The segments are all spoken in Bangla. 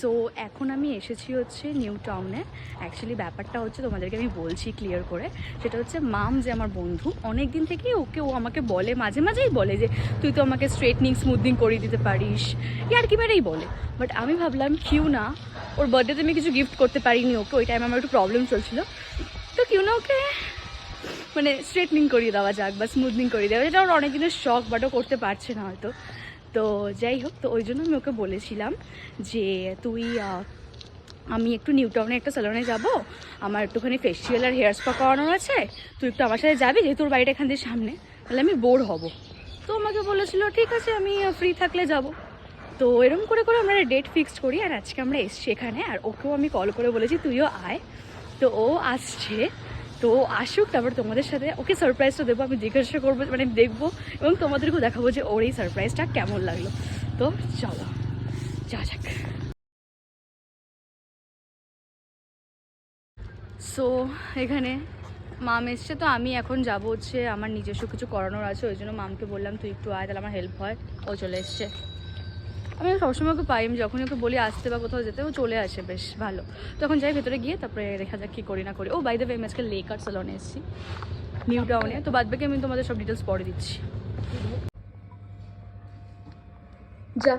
সো এখন আমি এসেছি হচ্ছে নিউ টাউনে। অ্যাকচুয়ালি ব্যাপারটা হচ্ছে তোমাদেরকে আমি বলছি ক্লিয়ার করে। সেটা হচ্ছে মাম যে আমার বন্ধু অনেক দিন থেকে ওকে ও আমাকে বলে, মাঝে মাঝেই বলে যে, তুই তো আমাকে স্ট্রেটনিং স্মুথনিং করিয়ে দিতে পারিস। ইয়ার কি মেরেই বলে। বাট আমি ভাবলাম, কিউ না, ওর বার্থডেতে আমি কিছু গিফট করতে পারিনি ওকে, ওই টাইমে আমার একটু প্রবলেম চলছিল। তো কিউ না ওকে মানে স্ট্রেটনিং করিয়ে দেওয়া যাক বা স্মুথনিং করিয়ে দেওয়া এটা ওর অনেক দিনের শখ বাট ও করতে পারছে না হয়তো। তো যাই হোক, তো ওই জন্য আমি ওকে বলেছিলাম যে, তুই আমি একটু নিউ টাউনে একটা স্যালনে যাব। আমার একটুখানি ফেস্টিভ্যাল আর হেয়ার স্পা করানোর আছে। তুই একটু আমার সাথে যাবি, যেহেতু তোর বাড়িটা এখান দিয়ে সামনে। তাহলে আমি বোর হব। তো আমাকে বলেছিল, ঠিক আছে, আমি ফ্রি থাকলে যাব। তো এরকম করে করে আমরা ডেট ফিক্সড করি আর আজকে আমরা এসছি এখানে। আর ওকেও আমি কল করে বলেছি, তুইও আয়। তো ও আসছে। তো আসুক, তারপর তোমাদের সাথে ওকে সারপ্রাইজটা দেবো, আমি জিজ্ঞাসা করব মানে দেখব এবং তোমাদেরকেও দেখাবো যে ওর এই সারপ্রাইজটা কেমন লাগল। তো চলো, যা যাক। সো এখানে মাম এসছে, তো আমি এখন যাব হচ্ছে আমার নিজস্ব কিছু করানোর আছে, ওই জন্য মামকে বললাম, তুই একটু আয়, তাহলে আমার হেল্প হয়। ও চলে এসছে। আমি সবসময় ওকে পাই আমি যখনই ওকে বলি আসতে বা কোথাও যেতে ও চলে আসে বেশ ভালো। তখন যাই ভেতরে গিয়ে তারপরে দেখা যাক কী করি না করি। ও বাই দ্য ওয়ে আমি আজকে লেক সালনে এসেছি। নিউ টাউনে তো বাদ বাকি আমি তোমাদের সব ডিটেলস পরে দিচ্ছি। যা।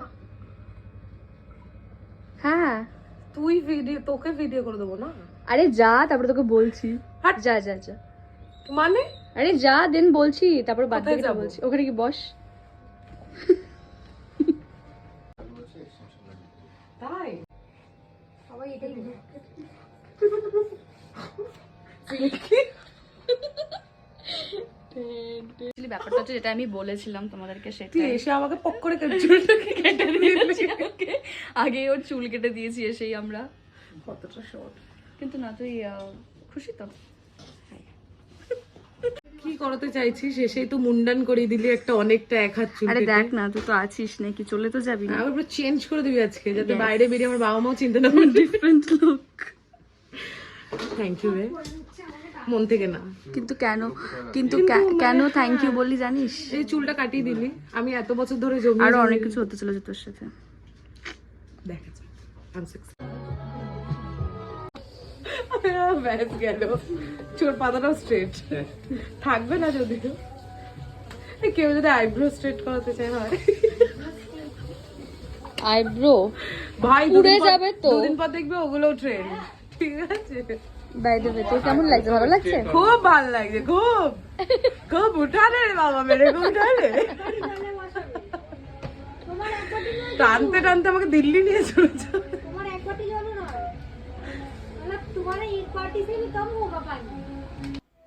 হ্যাঁ। তুই ভিডিও তোকে ভিডিও করে দেবো না? আরে যা তারপরে তোকে বলছি। যা যা যা। মানে? আরে যা দেন বলছি তারপর বাদ বাকিটা বলছি। ওখানে কি বস? তাই Actually ব্যাপারটা হচ্ছে যেটা আমি বলেছিলাম তোমাদেরকে সেটা এসে আমাকে পক করে কেটে আগে ওর চুল কেটে দিয়েছি এসেই আমরা। কতটা শর্ট কিন্তু না তুই আহ, খুশি তো? কি করাতে চাইছিস? এসেই তো মুন্ডান করে দিলি একটা অনেকটা এক হাত চুল আরে দেখ না তুই তো আছিস নাকি চলে তো যাবি না। আমাকে চেঞ্জ করে দিবি আজকে যাতে বাইরে বেরিয়ে আমার বাবা মাও চিন্তা না করে ডিফারেন্ট লুক থ্যাংক ইউ রে মন থেকে না। কিন্তু কেন কিন্তু কেন থ্যাংক ইউ বললি জানিস? এই চুলটা কাটিয়ে দিলি। আমি এত বছর ধরে জমি আরও অনেক কিছু হতে চলেছে তোর সাথে। দেখা যাক. ব্যাস গেল। চোর পাতাটাও স্ট্রেট থাকবে না যদিও। কেউ যদি আইব্রো স্ট্রেট করাতে চায় হয়। আইব্রো ভাই পর- যাবে তো। দুদিন পর দেখবে ওগুলো ট্রেন্ড ঠিক আছে? কেমন লাগছে? ভালো লাগছে? খুব ভালো লাগছে খুব। খুব উঠালে রে বাবা মেরে খুব উঠালে। টানতে টানতে আমাকে দিল্লি নিয়ে চলেছে तुम्हारा एक पार्टी से भी कम होगा पानी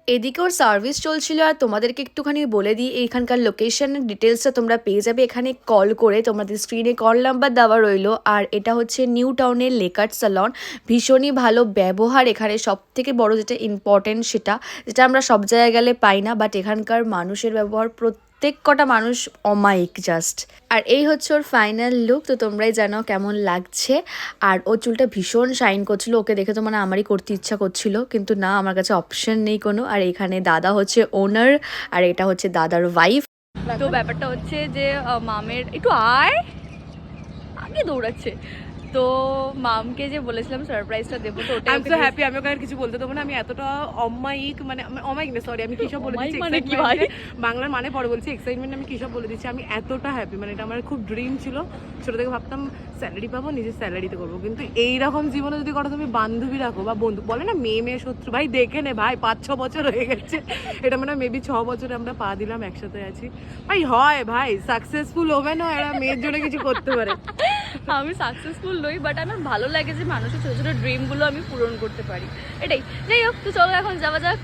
এদিকে ওর সার্ভিস চলছিল আর তোমাদেরকে একটুখানি বলে দিই এইখানকার লোকেশনের ডিটেলসটা তোমরা পেয়ে যাবে এখানে কল করে তোমাদের স্ক্রিনে কল নাম্বার দেওয়া রইলো আর এটা হচ্ছে নিউ টাউনের লেকার্ট সালন ভীষণই ভালো ব্যবহার এখানে সব থেকে বড় যেটা ইম্পর্টেন্ট সেটা যেটা আমরা সব জায়গায় গেলে পাই না বাট এখানকার মানুষের ব্যবহার প্রত্যেক কটা মানুষ অমায়িক জাস্ট আর এই হচ্ছে ওর ফাইনাল লুক তো তোমরাই জানো কেমন লাগছে। আর ওর চুলটা ভীষণ শাইন করছিল, ওকে দেখে তো মানে আমারই করতে ইচ্ছা করছিল, কিন্তু না, আমার কাছে অপশন নেই কোনো। আর এখানে দাদা হচ্ছে ওনার আর এটা হচ্ছে দাদার ওয়াইফ তো ব্যাপারটা হচ্ছে যে মামের একটু আয়, আগে দৌড়াচ্ছে। তো মামকে যে বলেছিলাম সারপ্রাইজটা দেবো তো ওটা আই এম সো হ্যাপি আমি ওকে আর কিছু বলতে দেবো না আমি এতটা অমায়িক মানে আমি- অমায়িক না সরি আমি কিসব বলে দিচ্ছি মানে কি ভাই? বাংলার মানে পরে বলছি এক্সাইটমেন্ট আমি কিসব বলে দিচ্ছি আমি এতটা হ্যাপি মানে এটা আমার খুব ড্রিম ছিল। ছোট থেকে ভাবতাম স্যালারি পাবো নিজের স্যালারিতে করব কিন্তু এই রকম জীবনে যদি করো তুমি বান্ধবী রাখো বা বন্ধু বলে না মেয়ে মেয়ে শত্রু ভাই দেখে নে ভাই পাঁচ ছ বছর হয়ে গেছে এটা মানে মেবি ছ বছরে আমরা পা দিলাম একসাথে আছি। ভাই হয় ভাই সাকসেসফুল হবে না এরা মেয়ের জন্য কিছু করতে পারে। আমি সাকসেসফুল নই বাট আমার ভালো লাগে যে মানুষের ছোটো ছোটো ড্রিমগুলো আমি পূরণ করতে পারি। এটাই। যাই হোক, তো চলো এখন যাওয়া যাক।